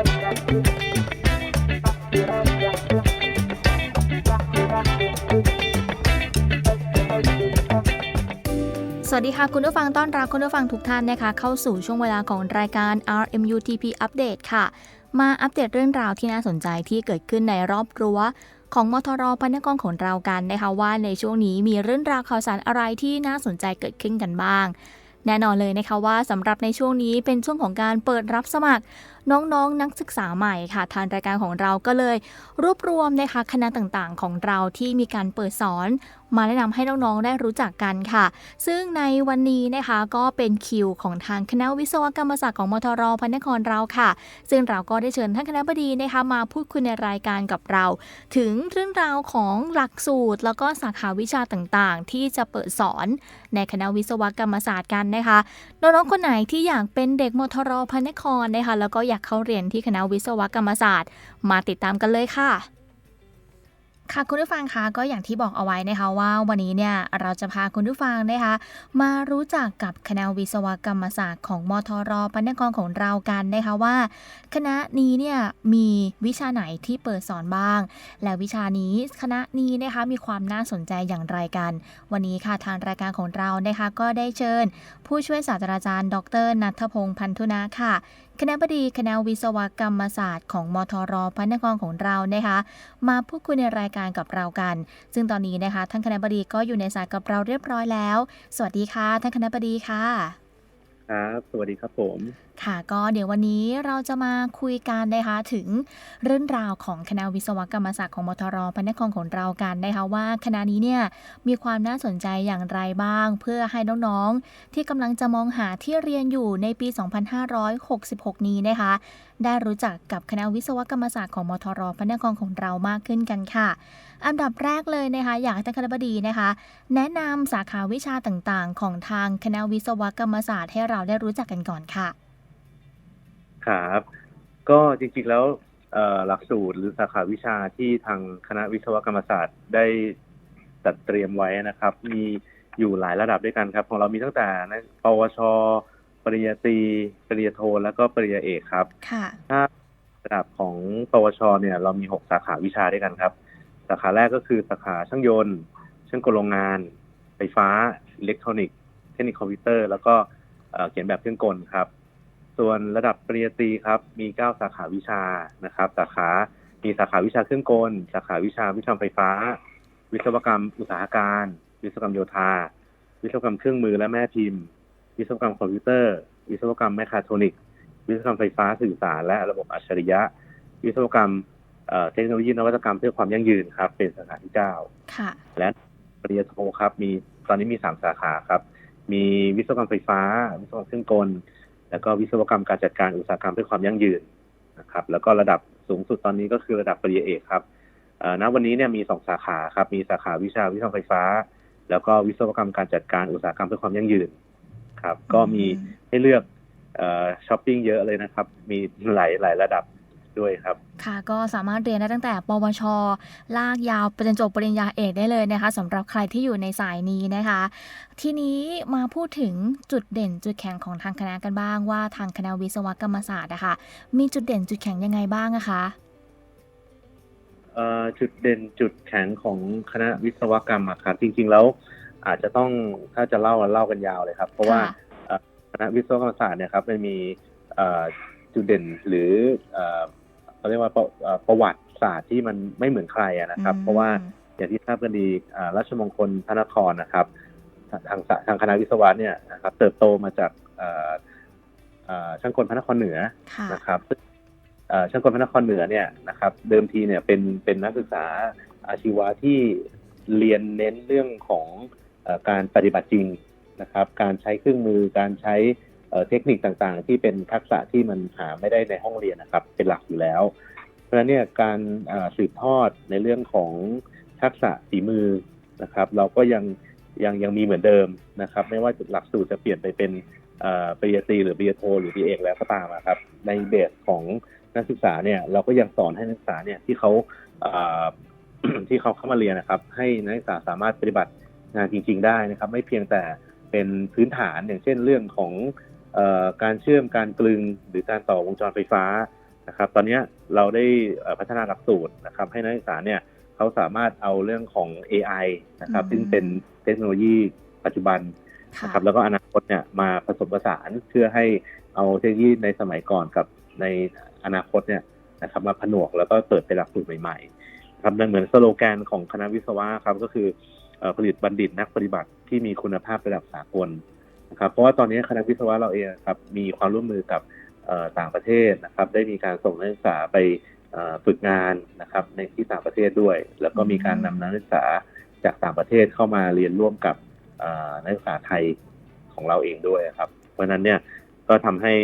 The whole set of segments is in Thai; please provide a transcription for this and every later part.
สวัสดีค่ะ คุณผู้ฟังต้อนรับคุณผู้ฟังทุกท่านนะคะ เข้าสู่ช่วงเวลาของรายการ RMUTP Update ค่ะ มาอัปเดตเรื่องราวที่น่าสนใจที่เกิดขึ้นในรอบรั้วของมทรพันธกรของเรากันนะคะว่าในช่วงนี้มีเรื่องราวข่าวสารอะไรที่น่าสนใจเกิดขึ้นกันบ้าง แน่นอนเลยนะคะว่าสำหรับในช่วงนี้เป็นช่วงของการเปิดรับสมัครน้องๆนนักศึกษาใหม่ค่ะ ทางรายการของเราก็เลย รวบรวมนะคะคณะต่างๆ ของเราที่มีการเปิดสอน มาแนะนำให้น้องๆได้รู้จักกันค่ะ ซึ่งในวันนี้นะคะก็เป็นคิวของทางคณะวิศวกรรมศาสตร์ของมทรพันนครเราค่ะ ซึ่งเราก็ได้เชิญท่านคณะบดีนะคะมาพูดคุยในรายการกับเรา ถึงเรื่องราวของหลักสูตร แล้วก็สาขาวิชาต่างๆ ที่จะเปิดสอนในคณะวิศวกรรมศาสตร์กันนะคะน้องๆคนไหนที่อยากเป็นเด็กมทรพันนครนะคะแล้วก็อยากเข้าเรียนที่คณะวิศวกรรมศาสตร์ มาติดตามกันเลยค่ะค่ะคุณผู้ฟังคะก็อย่างที่บอกเอาไว้นะคะว่าวันนี้เนี่ยเราจะพาคุณผู้ฟังนะคะมารู้จักกับคณะวิศวกรรมศาสตร์ของมทรปันกรของเรากันนะคะว่า คณะนี้เนี่ยมีวิชาไหนที่เปิดสอนบ้าง และวิชานี้คณะนี้นะคะมีความน่าสนใจอย่างไรกัน วันนี้ค่ะทางรายการของเรานะคะก็ได้เชิญ ผู้ช่วยศาสตราจารย์ ดรนัทพงศ์พันธุนะค่ะ คณะบดีคณะวิศวกรรมศาสตร์ของมทรพันนครของเรานะคะ มาพูดคุยในรายการกับเรากัน ซึ่งตอนนี้นะคะท่านคณะบดีก็อยู่ในสายกับเราเรียบร้อยแล้ว สวัสดีค่ะท่านคณะบดีค่ะ ครับ สวัสดีครับผม ค่ะ ก็เดี๋ยววันนี้เราจะมาคุยกันนะคะถึงเรื่องราวของคณะวิศวกรรมศาสตร์ของมทรพันนครของเรากันนะคะว่าคณะนี้เนี่ยมีความน่าสนใจอย่างไรบ้าง เพื่อให้น้องๆที่กำลังจะมองหาที่เรียนอยู่ในปี 2566 นี้นะคะ ได้รู้จักกับคณะวิศวกรรมศาสตร์ของมทรพันนครของเรามากขึ้นกันค่ะ อันดับแรกเลยนะคะ อยากให้ท่านคณะบดีนะคะ แนะนำสาขาวิชาต่างๆ ของทางคณะวิศวกรรมศาสตร์ให้เราได้รู้จักกันก่อนค่ะ ครับ ก็จริงๆแล้วเอ่อหลักสูตรหรือสาขาวิชาที่ทางคณะวิศวกรรมศาสตร์ได้จัดเตรียมไว้นะครับ มีอยู่หลายระดับด้วยกันครับ ของเรามีตั้งแต่ในปวช ปริญญาตรี ปริญญาโท แล้วก็ปริญญาเอกครับ ค่ะ ถ้าระดับของปวช เนี่ย เรามีหกสาขาวิชาด้วยกันครับ สาขาแรกก็คือสาขาช่างยนต์ ช่างกลโรงงาน ไฟฟ้าอิเล็กทรอนิกส์เทคนิคคอมพิวเตอร์ แล้วก็เขียนแบบเครื่องกลครับ ส่วนระดับปริญญาตรีครับ มี 9 สาขาวิชานะครับ สาขา มีสาขาวิชาเครื่องกล สาขาวิชาวิศวกรรมไฟฟ้า วิศวกรรมอุตสาหการ วิศวกรรมโยธา วิศวกรรมเครื่องมือและแม่พิมพ์ วิศวกรรมคอมพิวเตอร์ วิศวกรรมแมคคาทรอนิกส์ วิศวกรรมไฟฟ้าสื่อสารและระบบอัจฉริยะ วิศวกรรม เอ่อเทคโนโลยีนวัตกรรมเพื่อความยั่งยืนครับ เป็นสาขาที่9ค่ะและปริญญาโทครับมีตอนนี้มีสามสาขาครับ มีวิศวกรรมไฟฟ้า วิศวกรรมเครื่องกล แล้วก็วิศวกรรมการจัดการอุตสาหกรรมเพื่อความยั่งยืนนะครับ แล้วก็ระดับสูงสุดตอนนี้ก็คือระดับปริญญาเอกครับเอ่อณวันนี้เนี่ยมีสองสาขาครับ มีสาขาวิชาวิศวกรรมไฟฟ้า แล้วก็วิศวกรรมการจัดการอุตสาหกรรมเพื่อความยั่งยืนครับ ก็มีให้เลือกเอ่อช้อปปิ้งเยอะเลยนะครับ มีหลายหลายระดับ ด้วยครับ ค่ะก็สามารถเรียนได้ตั้งแต่ ปวช ลากยาวไปจนจบปริญญาเอกได้เลยนะคะสำหรับใครที่อยู่ในสายนี้นะคะ ทีนี้มาพูดถึงจุดเด่นจุดแข็งของทางคณะกันบ้างว่าทางคณะวิศวกรรมศาสตร์นะคะมีจุดเด่นจุดแข็งยังไงบ้างอะคะเอ่อจุดเด่นจุดแข็งของคณะวิศวกรรมอะครับจริง ๆ แล้วอาจจะต้องถ้าจะเล่าเล่ากันยาวเลยครับ เพราะว่าค่ะเอ่อคณะวิศวกรรมศาสตร์เนี่ยครับมันมีเอ่อจุดเด่นหรือ เอ่อเขาเรียกว่าประเอ่อประวัติศาสตร์ที่มันไม่เหมือนใครอะนะครับ เพราะว่าอย่างที่ทราบกันดีอ่าราชมงคลพระนครนะครับ ทางสาทางคณะวิศวะเนี่ยนะครับ เติบโตมาจากเอ่อเอ่อช่างกลพระนครเหนือค่ะนะครับซึ่งเอ่อช่างกลพระนครเหนือเนี่ยนะครับ เดิมทีเนี่ยเป็นเป็นนักศึกษาอาชีวะที่เรียนเน้นเรื่องของเออการปฏิบัติจริงนะครับ การใช้เครื่องมือการใช้ เทคนิคต่างๆ ที่เป็นทักษะที่มันหาไม่ได้ในห้องเรียนนะครับ เป็นหลักอยู่แล้ว เพราะฉะนั้นเนี่ยการสืบทอดในเรื่องของทักษะฝีมือนะครับ เราก็ยังยังยังมีเหมือนเดิมนะครับ ไม่ว่าหลักสูตรจะเปลี่ยนไปเป็นปริญญาตรีหรือปริญญาโทหรือปริญญาเอกแล้วก็ตามครับ ในเบสของนักศึกษาเนี่ยเราก็ยังสอนให้นักศึกษาเนี่ยที่เขาที่เขาเข้ามาเรียนนะครับ ให้นักศึกษาสามารถปฏิบัติงานจริง ๆ ได้นะครับ ไม่เพียงแต่เป็นพื้นฐานอย่างเช่นเรื่องของ การเชื่อมการกลึงหรือการต่อวงจรไฟฟ้านะครับ ตอนเนี้ยเราได้เอ่อพัฒนาหลักสูตรนะครับ ให้นักศึกษาเนี่ยเขาสามารถเอาเรื่องของ AI นะครับอืมซึ่งเป็นเทคโนโลยีปัจจุบันค่ะนะครับแล้วก็อนาคตเนี่ยมาผสมผสานเพื่อให้เอาเทคโนโลยีในสมัยก่อนกับในอนาคตเนี่ยนะครับมาผนวกแล้วก็เปิดเป็นหลักสูตรใหม่ๆนะครับนั่นเหมือนสโลแกนของคณะวิศวะครับก็คือเอ่อผลิตบัณฑิตนักปฏิบัติที่มีคุณภาพระดับสากล นะครับเพราะว่าตอนนี้คณะวิศวะเราเองครับมีความร่วมมือกับต่างประเทศนะครับ ได้มีการส่งนักศึกษาไปฝึกงานนะครับในที่ต่างประเทศด้วย แล้วก็มีการนำนักศึกษาจากต่างประเทศเข้ามาเรียนร่วมกับนักศึกษาไทยของเราเองด้วยครับ เพราะฉะนั้นเนี่ยก็ทำให้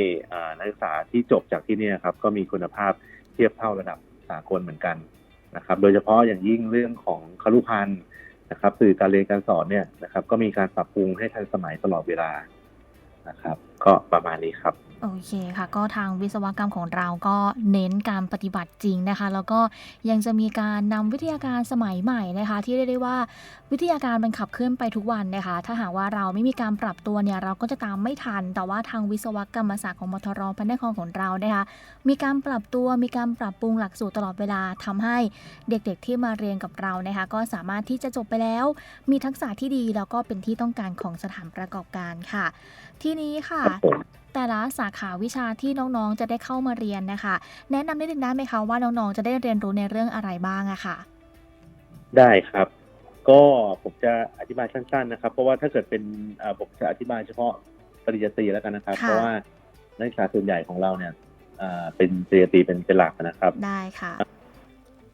นักศึกษาที่จบจากที่นี่ครับก็มีคุณภาพเทียบเท่าระดับสากลเหมือนกันนะครับ โดยเฉพาะอย่างยิ่งเรื่องของครุพันธ์ นะครับสื่อการเรียนการสอนเนี่ยนะครับก็มีการปรับปรุงให้ทันสมัยตลอดเวลานะครับ ก็ประมาณนี้ครับโอเคค่ะ ก็ทางวิศวกรรมของเราก็เน้นการปฏิบัติจริงนะคะ แล้วก็ยังจะมีการนำวิทยาการสมัยใหม่นะคะ ที่เรียกได้ว่าวิทยาการมันขับเคลื่อนไปทุกวันนะคะ ถ้าหากว่าเราไม่มีการปรับตัวเนี่ยเราก็จะตามไม่ทัน แต่ว่าทางวิศวกรรมศาสตร์ของมทรพระนครของเรานะคะ มีการปรับตัวมีการปรับปรุงหลักสูตรตลอดเวลาทำให้เด็กๆที่มาเรียนกับเรานะคะ ก็สามารถที่จะจบไปแล้ว มีทักษะที่ดีแล้วก็เป็นที่ต้องการของสถานประกอบการค่ะ ทีนี้ค่ะ ครับผม แต่ละสาขาวิชาที่น้องๆ จะได้เข้ามาเรียนนะคะ แนะนำได้ถึงได้ไหมคะว่าน้องๆ จะได้เรียนรู้ในเรื่องอะไรบ้างอะค่ะ ได้ครับ ก็ผมจะอธิบายสั้นๆนะครับ เพราะว่าถ้าเกิดเป็นเอ่อผมจะอธิบายเฉพาะปริญญาตรีแล้วกันนะครับ ค่ะ เพราะว่านักศึกษาส่วนใหญ่ของเราเนี่ยเอ่อเป็นปริญญาตรีเป็นเป็นหลักนะครับได้ค่ะ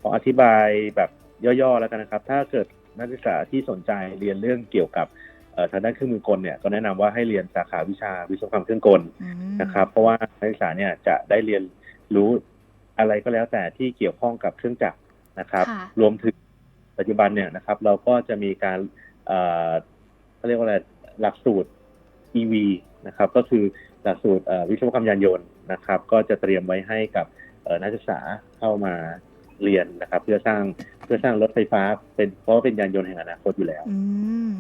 ขออธิบายแบบย่อๆแล้วกันนะครับ ถ้าเกิดนักศึกษาที่สนใจเรียนเรื่องเกี่ยวกับเอ่อ ทางด้านเครื่องมือกลเนี่ยก็แนะนำว่าให้เรียนสาขาวิชาวิศวกรรมเครื่องกลอืมนะครับ เพราะว่านักศึกษาเนี่ยจะได้เรียนรู้อะไรก็แล้วแต่ที่เกี่ยวข้องกับเครื่องจักรนะครับค่ะรวมถึงปัจจุบันเนี่ยนะครับ เราก็จะมีการเอ่อเขาเรียกว่าอะไรหลักสูตร EV นะครับ ก็คือหลักสูตรเอ่อวิศวกรรมยานยนต์นะครับ ก็จะเตรียมไว้ให้กับเอ่อนักศึกษาเข้ามาเรียนนะครับ เพื่อสร้างเพื่อสร้างรถไฟฟ้า เป็นเพราะว่าเป็นยานยนต์แห่งอนาคตอยู่แล้วอืม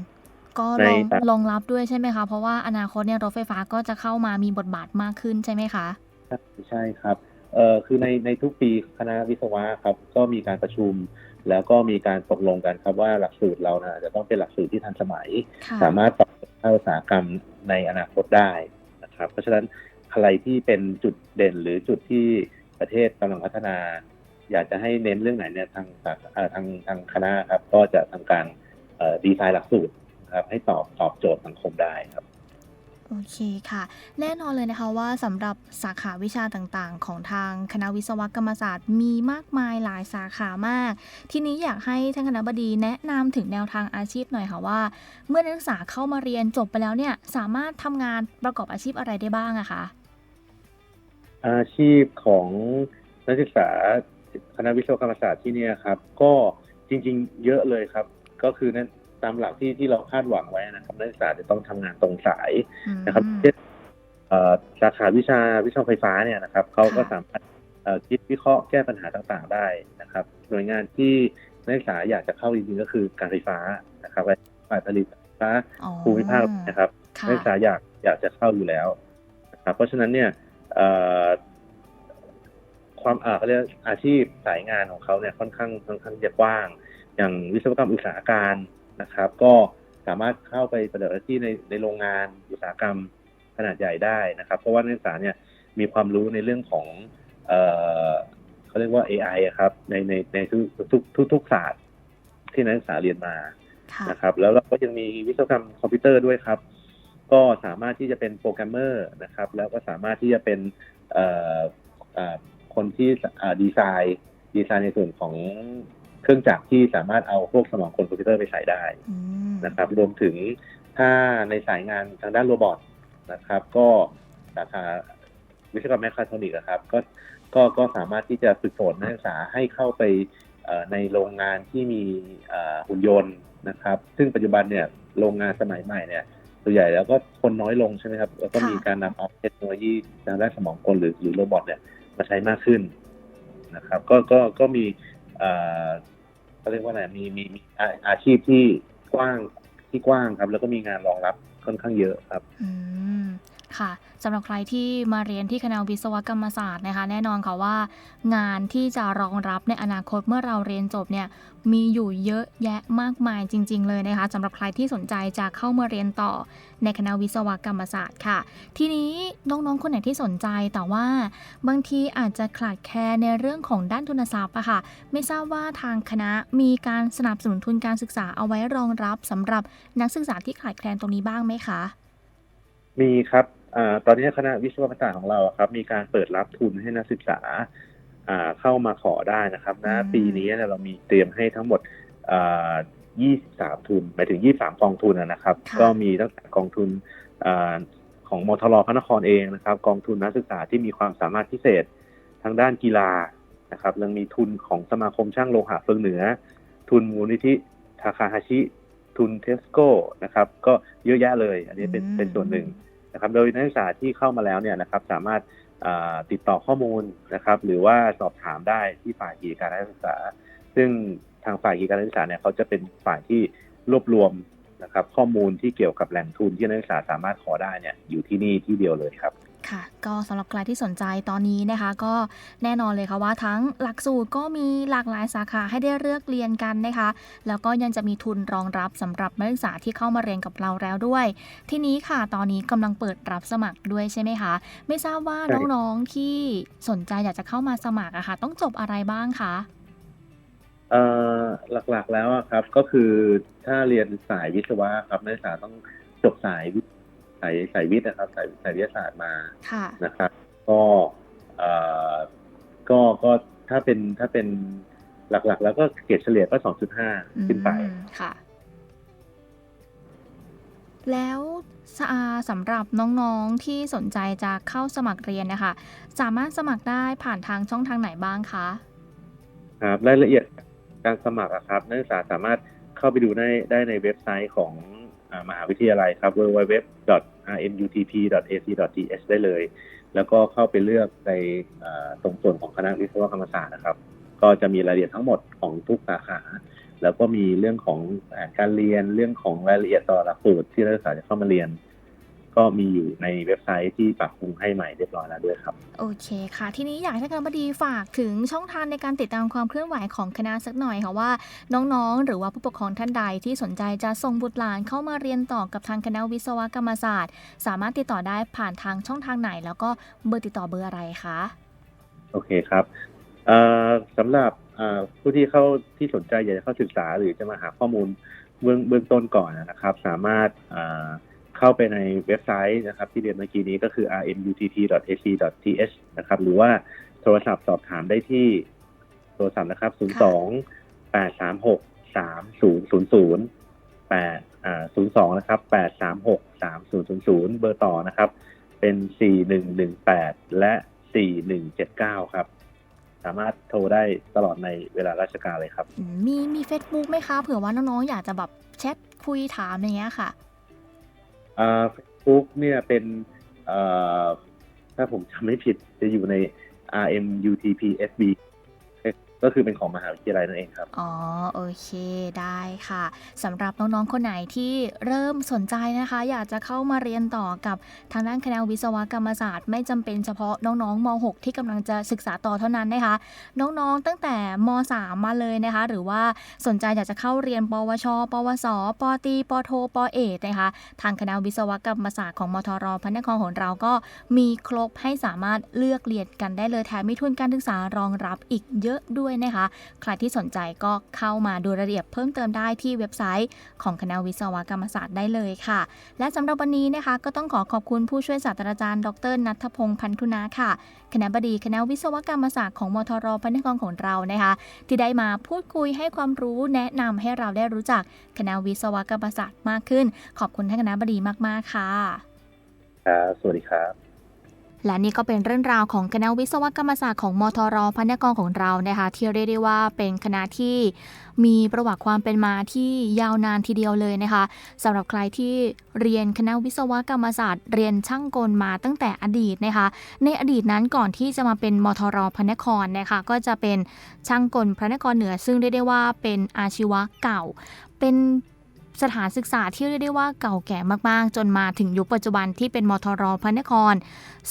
ก็ในรองสารองรับด้วยใช่ไหมคะ เพราะว่าอนาคตเนี่ยรถไฟฟ้าก็จะเข้ามามีบทบาทมากขึ้นใช่ไหมคะ ใช่ครับเอ่อคือในในทุกปีคณะวิศวะครับ ก็มีการประชุม แล้วก็มีการตกลงกันครับว่าหลักสูตรเรานะจะต้องเป็นหลักสูตรที่ทันสมัยค่ะสามารถตอบโจทย์ภาคอุตสาหกรรมในอนาคตได้นะครับ เพราะฉะนั้นอะไรที่เป็นจุดเด่นหรือจุดที่ประเทศกำลังพัฒนา อยากจะให้เน้นเรื่องไหนเนี่ยทางสาเอ่อทางทางคณะครับ ก็จะทำการเอ่อดีไซน์หลักสูตรนะ ครับ ให้ตอบตอบโจทย์สังคมได้ครับ โอเคค่ะ แน่นอนเลยนะคะว่าสำหรับสาขาวิชาต่างๆ ของทางคณะวิศวกรรมศาสตร์ มีมากมายหลายสาขามาก ทีนี้อยากให้ท่านคณะบดีแนะนำถึงแนวทางอาชีพหน่อยค่ะว่า เมื่อนักศึกษาเข้ามาเรียนจบไปแล้วเนี่ยสามารถทำงานประกอบอาชีพอะไรได้บ้างอะคะอาชีพของนักศึกษาคณะวิศวกรรมศาสตร์ที่เนี่ยครับ ก็จริง ๆ เยอะเลยครับ ก็คือนั้น ตามหลักที่ที่เราคาดหวังไว้นะครับนักศึกษาจะต้องทำงานตรงสายอืมนะครับเช่นเอ่อสาขาวิชาวิศวไฟฟ้าเนี่ยนะครับเขาก็ค่ะสามารถเอ่อคิดวิเคราะห์แก้ปัญหาต่างๆได้นะครับ หน่วยงานที่นักศึกษาอยากจะเข้าจริงๆก็คือการไฟฟ้านะครับฝ่ายผลิตไฟฟ้าอ๋อภูมิภาคนะครับค่ะนักศึกษาอยากอยากจะเข้าอยู่แล้วนะครับเพราะฉะนั้นเนี่ยเอ่อความอ่าเขาเรียกอาชีพสายงานของเขาเนี่ยค่อนข้างค่อนข้างจะกว้าง อย่างวิศวกรรมอุตสาหการ นะครับ ก็สามารถเข้าไปปฏิบัติหน้าที่ในในโรงงานอุตสาหกรรมขนาดใหญ่ได้นะครับ เพราะว่านักศึกษาเนี่ยมีความรู้ในเรื่องของเอ่อเขาเรียกว่า AI อะครับในในในทุกทุกทุกทุกศาสตร์ที่นักศึกษาเรียนมาค่ะนะครับ แล้วเราก็ยังมีวิศวกรรมคอมพิวเตอร์ด้วยครับ ก็สามารถที่จะเป็นโปรแกรมเมอร์นะครับ แล้วก็สามารถที่จะเป็นเอ่อเอ่อคนที่อ่าดีไซน์ดีไซน์ในส่วนของ เครื่องจักรที่สามารถเอาพวกสมองคนคอมพิวเตอร์ไปใส่ได้อืมนะครับ รวมถึงถ้าในสายงานทางด้านโรบอทนะครับ ก็สาขาวิศวกรรมแมคคาทรอนิกส์อะครับก็ก็ก็สามารถที่จะฝึกฝนนักศึกษาให้เข้าไปเอ่อในโรงงานที่มีเอ่อหุ่นยนต์นะครับ ซึ่งปัจจุบันเนี่ยโรงงานสมัยใหม่เนี่ยส่วนใหญ่แล้วก็คนน้อยลงใช่ไหมครับ แล้วก็ค่ะมีการนำเอาเทคโนโลยีทางด้านสมองกลหรือหรือโรบอทเนี่ยมาใช้มากขึ้นนะครับ ก็ก็ก็มี เขาเรียกว่าอะไรมีมีมีอาอาชีพที่กว้างที่กว้างครับ แล้วก็มีงานรองรับค่อนข้างเยอะครับ อืม ค่ะสำหรับใครที่มาเรียนที่คณะวิศวกรรมศาสตร์นะคะ แน่นอนค่ะว่า งานที่จะรองรับในอนาคตเมื่อเราเรียนจบเนี่ยมีอยู่เยอะแยะมากมายจริง ๆ เลยนะคะสำหรับใครที่สนใจจะเข้ามาเรียนต่อในคณะวิศวกรรมศาสตร์ค่ะ ทีนี้น้องๆคนไหนที่สนใจแต่ว่า บางทีอาจจะขาดแคลนในเรื่องของด้านทุนทรัพย์อะค่ะ ไม่ทราบว่าทางคณะมีการสนับสนุนทุนการศึกษาเอาไว้รองรับสำหรับนักศึกษาที่ขาดแคลนตรงนี้บ้างไหมคะ มีครับ ตอนนี้คณะวิศวกรรมศาสตร์ของเราอะครับ มีการเปิดรับทุนให้นักศึกษาอ่าเข้ามาขอได้นะครับณอืมปีนี้เนี่ยเรามีเตรียมให้ทั้งหมดอ่า23 ทุนหมายถึง 23 กองทุนอะนะครับค่ะก็มีตั้งแต่กองทุนอาของมทรพระนครเองนะครับ กองทุนนักศึกษาที่มีความสามารถพิเศษทางด้านกีฬานะครับยังมีทุนของสมาคมช่างโลหะเฟืองเหนือ ทุนมูลนิธิทาคาฮาชิ ทุนเทสโก้นะครับ ก็เยอะแยะเลย อันนี้เป็นอืมเป็นส่วนหนึ่ง นะครับโดยนักศึกษาที่เข้ามาแล้วเนี่ยนะครับสามารถติดต่อข้อมูลนะครับ หรือว่าสอบถามได้ที่ฝ่ายกิจการนักศึกษา ซึ่งทางฝ่ายกิจการนักศึกษาเนี่ยเขาจะเป็นฝ่ายที่รวบรวมนะครับ ข้อมูลที่เกี่ยวกับแหล่งทุนที่นักศึกษาสามารถขอได้เนี่ยอยู่ที่นี่ที่เดียวเลยครับ ค่ะ ก็สำหรับใครที่สนใจตอนนี้นะคะ ก็แน่นอนเลยค่ะว่าทั้งหลักสูตรก็มีหลากหลายสาขาให้ได้เลือกเรียนกันนะคะ แล้วก็ยังจะมีทุนรองรับสำหรับนักศึกษาที่เข้ามาเรียนกับเราแล้วด้วย ทีนี้ค่ะตอนนี้กำลังเปิดรับสมัครด้วยใช่ไหมคะ ไม่ทราบว่าใช่น้องๆที่สนใจอยากจะเข้ามาสมัครอะค่ะ ต้องจบอะไรบ้างคะเอ่อหลักๆแล้วอะครับก็คือถ้าเรียนสายวิศวะครับนักศึกษาต้องจบสายวิทย์ สายสายวิทย์นะครับสายสายวิทยาศาสตร์มาค่ะนะครับ ก็เอ่อก็ก็ถ้าเป็นถ้าเป็นหลักๆ แล้วก็เกรดเฉลี่ยก็2.5ขึ้นไปอืมค่ะ แล้วสอ่าสำหรับน้องๆที่สนใจจะเข้าสมัครเรียนนะคะ สามารถสมัครได้ผ่านทางช่องทางไหนบ้างคะครับรายละเอียดการสมัครอะครับ นักศึกษาสามารถเข้าไปดูได้ได้ในเว็บไซต์ของอ่ามหาวิทยาลัยครับ rmutp.ac.th ได้เลย แล้วก็เข้าไปเลือกในตรงส่วนของคณะวิศวกรรมศาสตร์นะครับ ก็จะมีรายละเอียดทั้งหมดของทุกสาขา แล้วก็มีเรื่องของการเรียนเรื่องของรายละเอียดต่อหลักสูตรที่นักศึกษาจะเข้ามาเรียน ก็มีอยู่ในเว็บไซต์ที่ปรับปรุงให้ใหม่เรียบร้อยแล้วด้วยครับ โอเคค่ะ ทีนี้อยากให้คณะบดีฝากถึงช่องทางในการติดตามความเคลื่อนไหวของคณะสักหน่อยค่ะว่า น้องๆ หรือว่าผู้ปกครองท่านใดที่สนใจจะส่งบุตรหลานเข้ามาเรียนต่อกับทางคณะวิศวกรรมศาสตร์ สามารถติดต่อได้ผ่านทางช่องทางไหน แล้วก็เบอร์ติดต่อเบอร์อะไรคะโอเคครับเอ่อสำหรับเอ่อผู้ที่เข้าที่สนใจอยากจะเข้าศึกษาหรือจะมาหาข้อมูลเบื้องเบื้องต้นก่อนนะครับ สามารถ เข้าไปในเว็บไซต์นะครับ ที่เรียนเมื่อกี้นี้ก็คือ rmutt.ac.th นะครับ หรือว่าโทรศัพท์สอบถามได้ที่โทรศัพท์นะครับ 02 836 3000 8อ่า02 นะครับ 836 3000 เบอร์ต่อนะครับ เป็น 4118 และ 4179 ครับ สามารถโทรได้ตลอดในเวลาราชการเลยครับมมีมี Facebook ไหมคะ เผื่อว่าน้องๆ อยากจะแบบแชทคุยถามอย่างเงี้ยค่ะ เฟซบุ๊กเนี่ยเป็นถ้าผมจำไม่ผิดจะอยู่ใน RMUTPSB ก็คือเป็นของมหาวิทยาลัยนั่นเองครับ อ๋อ โอเค ได้ค่ะสำหรับน้องๆ คนไหนที่เริ่มสนใจนะคะ อยากจะเข้ามาเรียนต่อกับทางด้านคณะวิศวกรรมศาสตร์ ไม่จำเป็นเฉพาะน้องๆม .6 ที่กำลังจะศึกษาต่อเท่านั้นนะคะ น้องๆ ตั้งแต่ม .3 มาเลยนะคะ หรือว่าสนใจอยากจะเข้าเรียน ปวช ปวส ปตีปโท ปเอกนะคะ ทางคณะวิศวกรรมศาสตร์ของมทรพระนครของเราก็มีครบให้สามารถเลือกเรียนกันได้เลยแถมมีทุนการศึกษารองรับอีกเยอะด้วยนะคะ ใครที่สนใจก็เข้ามาดูรายละเอียดเพิ่มเติมได้ที่เว็บไซต์ของคณะวิศวกรรมศาสตร์ได้เลยค่ะ และสำหรับวันนี้นะคะก็ต้องขอขอบคุณผู้ช่วยศาสตราจารย์ ดรนัทพงศ์พันธุนาค่ะ คณะบดีคณะวิศวกรรมศาสตร์ของมทรพระนครของเรานะคะ ที่ได้มาพูดคุยให้ความรู้แนะนำให้เราได้รู้จักคณะวิศวกรรมศาสตร์มากขึ้น ขอบคุณท่านคณะบดีมาก ๆ ค่ะ ครับ สวัสดีครับ และนี่ก็เป็นเรื่องราวของคณะวิศวกรรมศาสตร์ของมทรพระนครของเรานะคะที่เรียกได้ว่าเป็นคณะที่มีประวัติความเป็นมาที่ยาวนานทีเดียวเลยนะคะสำหรับใครที่เรียนคณะวิศวกรรมศาสตร์ เรียนช่างกลมาตั้งแต่อดีตนะคะ ในอดีตนั้นก่อนที่จะมาเป็นมทรพระนครนะคะก็จะเป็นช่างกลพระนครเหนือ ซึ่งเรียกได้ว่าเป็นอาชีวะเก่า เป็น สถานศึกษาที่เรียกได้ว่าเก่าแก่มากๆ จนมาถึงยุคปัจจุบันที่เป็นมทรพระนคร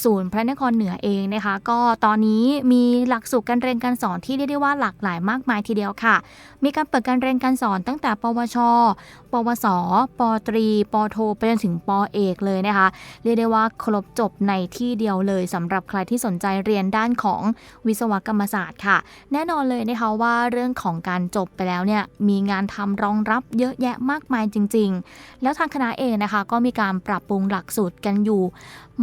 ศูนย์พระนครเหนือเองนะคะ ก็ตอนนี้มีหลักสูตรการเรียนการสอนที่เรียกได้ว่าหลากหลายมากมายทีเดียวค่ะ มีการเปิดการเรียนการสอนตั้งแต่ ปวช ปวส ปตรี ปโทไปจนถึงปเอกเลยนะคะ เรียกได้ว่าครบจบในที่เดียวเลยสำหรับใครที่สนใจเรียนด้านของวิศวกรรมศาสตร์ค่ะ แน่นอนเลยนะคะว่าเรื่องของการจบไปแล้วเนี่ยมีงานทำรองรับเยอะแยะมากมายจริง ๆ แล้วทางคณะเองนะคะก็มีการปรับปรุงหลักสูตรกันอยู่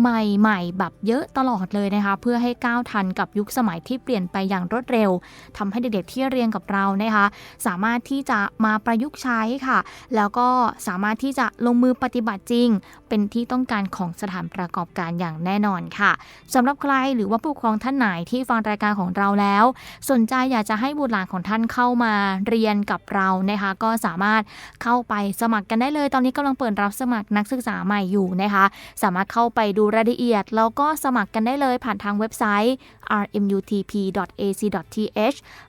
ใหม่ๆ แบบเยอะตลอดเลยนะคะ เพื่อให้ก้าวทันกับยุคสมัยที่เปลี่ยนไปอย่างรวดเร็วทำให้เด็กๆที่เรียนกับเรานะคะ สามารถที่จะมาประยุกต์ใช้ค่ะ แล้วก็สามารถที่จะลงมือปฏิบัติจริง เป็นที่ต้องการของสถานประกอบการอย่างแน่นอนค่ะสำหรับใครหรือว่าผู้ปกครองท่านไหนที่ฟังรายการของเราแล้ว สนใจอยากจะให้บุตรหลานของท่านเข้ามาเรียนกับเรานะคะ ก็สามารถเข้าไปสมัครกันได้เลย ตอนนี้กำลังเปิดรับสมัครนักศึกษาใหม่อยู่นะคะ สามารถเข้าไปดูรายละเอียด แล้วก็สมัครกันได้เลยผ่านทางเว็บไซต์ rmutp.ac.th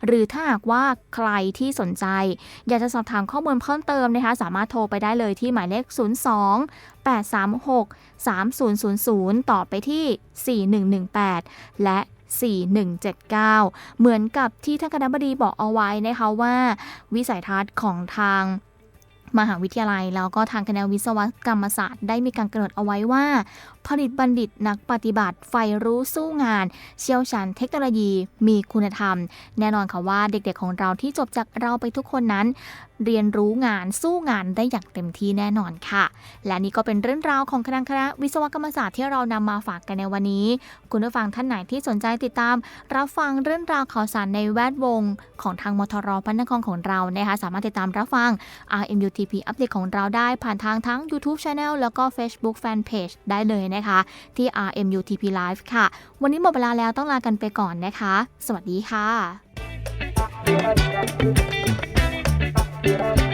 หรือถ้าหากว่าใครที่สนใจ อยากจะสอบถามข้อมูลเพิ่มเติมนะคะ สามารถโทรไปได้เลยที่หมายเลข 02 836 3000 ต่อไปที่ 4118 และ4179 เหมือนกับที่ท่านคณะบดีบอกเอาไว้นะคะว่า วิสัยทัศน์ของทางมหาวิทยาลัย แล้วก็ทางคณะวิศวกรรมศาสตร์ได้มีการกำหนดเอาไว้ว่าผลิตบัณฑิตนักปฏิบัติไฟรู้สู้งาน เชี่ยวชาญเทคโนโลยีมีคุณธรรม แน่นอนค่ะว่าเด็กๆของเราที่จบจากเราไปทุกคนนั้น เรียนรู้งานสู้งานได้อย่างเต็มที่แน่นอนค่ะ และนี่ก็เป็นเรื่องราวของคณะคณะวิศวกรรมศาสตร์ที่เรานำมาฝากกันในวันนี้ คุณผู้ฟังท่านไหนที่สนใจติดตาม รับฟังเรื่องราวข่าวสารในแวดวง ของทางมทรพระนครของเรานะคะสามารถติดตามรับฟัง RMUTP อัปเดตของเราได้ผ่านทางทั้ง YouTube Channel แล้วก็ Facebook Fanpage ได้เลยนะคะ ที่ RMUTP Live ค่ะ วันนี้หมดเวลาแล้วต้องลากันไปก่อนนะคะ สวัสดีค่ะ